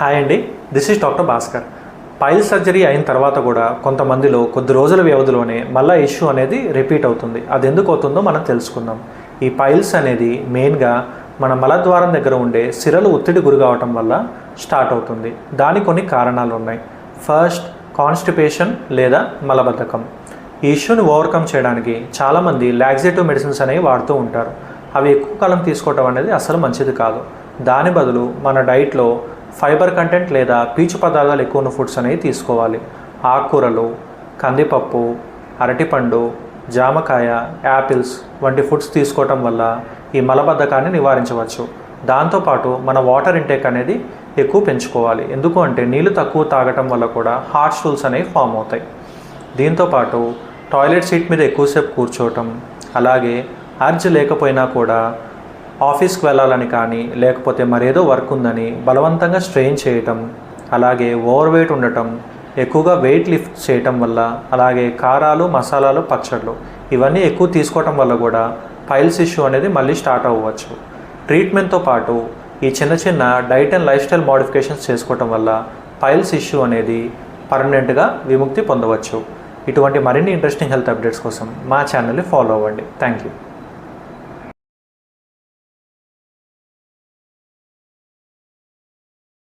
Hi అండి. This is doctor Bhaskar pile surgery అయిన తర్వాత కూడా కొంతమందిలో కొద్ది రోజుల వ్యవధిలోనే మళ్ళీ ఇష్యూ అనేది రిపీట్ అవుతుంది. అది ఎందుకు అవుతుందో మనం తెలుసుకుందాం. ఈ పైల్స్ అనేది మెయిన్గా మన మలద్వారం దగ్గర ఉండే సిరలు ఒత్తిడి గురి కావటం వల్ల స్టార్ట్ అవుతుంది. దాని కొన్ని కారణాలు ఉన్నాయి. ఫస్ట్ కాన్స్టిపేషన్ లేదా మలబద్ధకం. ఈ ఇష్యూని ఓవర్కమ్ చేయడానికి చాలామంది లాక్సేటివ్ మెడిసిన్స్ అనేవి వాడుతూ ఉంటారు. అవి ఎక్కువ కాలం తీసుకోవటం అనేది అసలు మంచిది కాదు. దాని బదులు మన డైట్లో ఫైబర్ కంటెంట్ లేదా పీచు పదార్థాలు ఎక్కువ ఉన్న ఫుడ్స్ అనేవి తీసుకోవాలి. ఆకుకూరలు కందిపప్పు అరటిపండు జామకాయ యాపిల్స్ వంటి ఫుడ్స్ తీసుకోవటం వల్ల ఈ మలబద్ధకాన్ని నివారించవచ్చు. దాంతోపాటు మన వాటర్ ఇంటేక్ అనేది ఎక్కువ పెంచుకోవాలి. ఎందుకు అంటే నీళ్ళు తక్కువ తాగటం వల్ల కూడా హార్ట్ స్టూల్స్ అనేవి ఫామ్ అవుతాయి. దీంతోపాటు టాయిలెట్ సీట్ మీద ఎక్కువసేపు కూర్చోవటం అలాగే అర్జ్ లేకపోయినా కూడా ఆఫీస్కి వెళ్ళాలని కానీ లేకపోతే మరేదో వర్క్ ఉందని బలవంతంగా స్ట్రెయిన్ చేయటం అలాగే ఓవర్ వెయిట్ ఉండటం ఎక్కువగా వెయిట్ లిఫ్ట్ చేయటం వల్ల అలాగే కారాలు మసాలాలు పచ్చళ్ళు ఇవన్నీ ఎక్కువ తీసుకోవటం వల్ల కూడా పైల్స్ ఇష్యూ అనేది మళ్ళీ స్టార్ట్ అవ్వచ్చు. ట్రీట్మెంట్తో పాటు ఈ చిన్న చిన్న diet and lifestyle modifications చేసుకోవటం వల్ల పైల్స్ ఇష్యూ అనేది పర్మనెంట్గా విముక్తి పొందవచ్చు. ఇటువంటి మరిన్ని ఇంట్రెస్టింగ్ హెల్త్ అప్డేట్స్ కోసం మా ఛానల్ని ఫాలో అవ్వండి. Thank you.